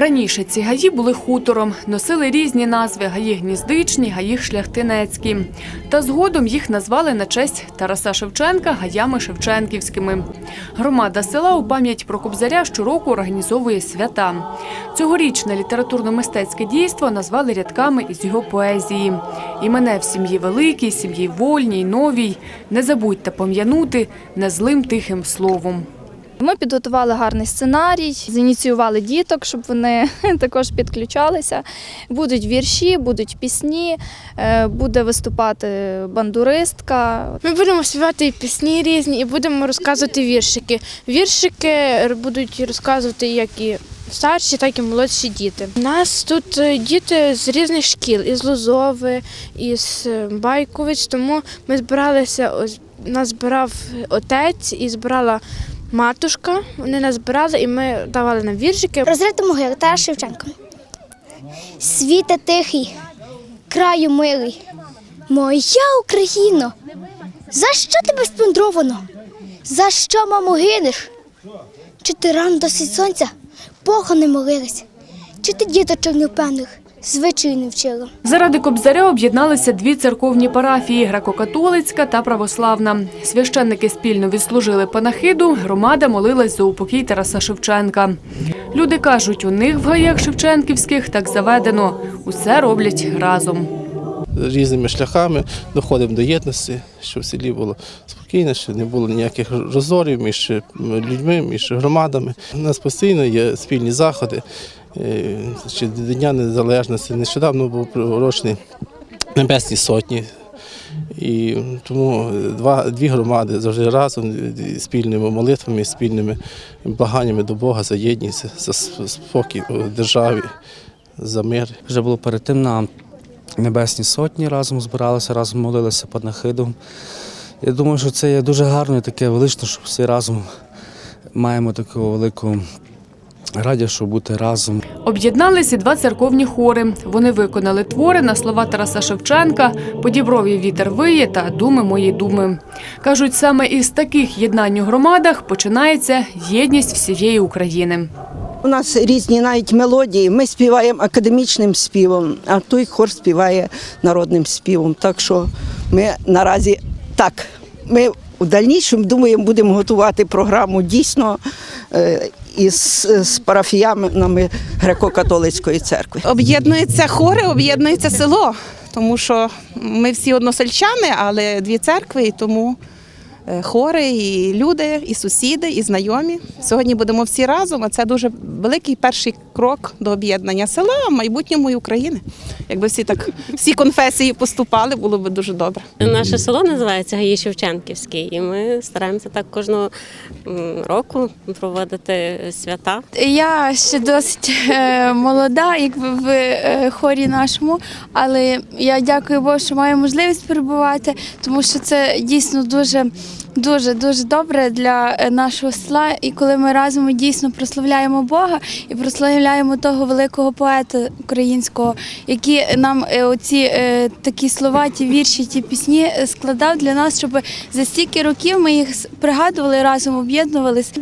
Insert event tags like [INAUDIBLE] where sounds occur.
Раніше ці гаї були хутором, носили різні назви гаї гніздичні, гаї шляхтинецькі. Та згодом їх назвали на честь Тараса Шевченка гаями шевченківськими. Громада села у пам'ять про Кобзаря щороку організовує свята. Цьогорічне літературно-мистецьке дійство назвали рядками із його поезії. І мене в сім'ї великій, сім'ї вольній, новій. Не забудьте пом'янути незлим тихим словом. Ми підготували гарний сценарій, зініціювали діток, щоб вони [LAUGHS] також підключалися. Будуть вірші, будуть пісні, е, буде виступати бандуристка. Ми будемо співати і пісні різні і будемо розказувати віршики. Віршики будуть розказувати як і старші, так і молодші діти. У нас тут е, діти з різних шкіл, із Лозови, із е, Байкович, тому ми збиралися, ось нас збирав отець і збирала матушка. Вони нас збирали і ми давали нам віршики. Розрити могили Тарас Шевченко. Світе тихий, краю милий, моя Україно, за що тебе сплюндровано? За що, мамо, гинеш? Чи ти рано досить сонця Бога не молилась? Чи ти діточок невпевних звичаю не вчила? Заради Кобзаря об'єдналися дві церковні парафії – греко-католицька та православна. Священники спільно відслужили панахиду, громада молилась за упокій Тараса Шевченка. Люди кажуть, у них в гаях Шевченківських так заведено. Усе роблять разом. Різними шляхами доходимо до єдності, щоб в селі було спокійно, щоб не було ніяких розорів між людьми, між громадами. У нас постійно є спільні заходи. Е, Ще до Дня Незалежності нещодавно був приурочений Небесні Сотні. І тому два, дві громади завжди разом спільними молитвами, спільними благаннями до Бога за єдність, за спокій у державі, за мир. Вже було перед тим на Небесній Сотні разом збиралися, разом молилися під нахидом. Я думаю, що це є дуже гарно і таке велично, що всі разом маємо таку велику радість, щоб бути разом. Об'єдналися два церковні хори. Вони виконали твори на слова Тараса Шевченка «По діброві вітер виє» та «Думи мої думи». Кажуть, саме із таких єднань у громадах починається єдність всієї України. У нас різні навіть мелодії. Ми співаємо академічним співом, а той хор співає народним співом. Так що ми наразі так. Ми у дальнішому думаємо, будемо готувати програму дійсно е, із з парафіянами греко-католицької церкви. Об'єднуються хори, об'єднується село, тому що ми всі односельчани, але дві церкви, і тому хори, і люди, і сусіди, і знайомі. Сьогодні будемо всі разом, а це дуже великий перший крок до об'єднання села, а в майбутньому і України. Якби всі так всі конфесії поступали, було б дуже добре. Наше село називається Гаї Шевченківський, і ми стараємося так кожного року проводити свята. Я ще досить е, молода, якби в е, хорі нашому, але я дякую Богу, що маю можливість перебувати, тому що це дійсно дуже. Дуже дуже добре для е, нашого села, і коли ми разом дійсно прославляємо Бога і прославляємо того великого поета українського, який нам е, оці е, такі слова, ті вірші, ті пісні складав для нас, щоб за стільки років ми їх пригадували разом, об'єднувались.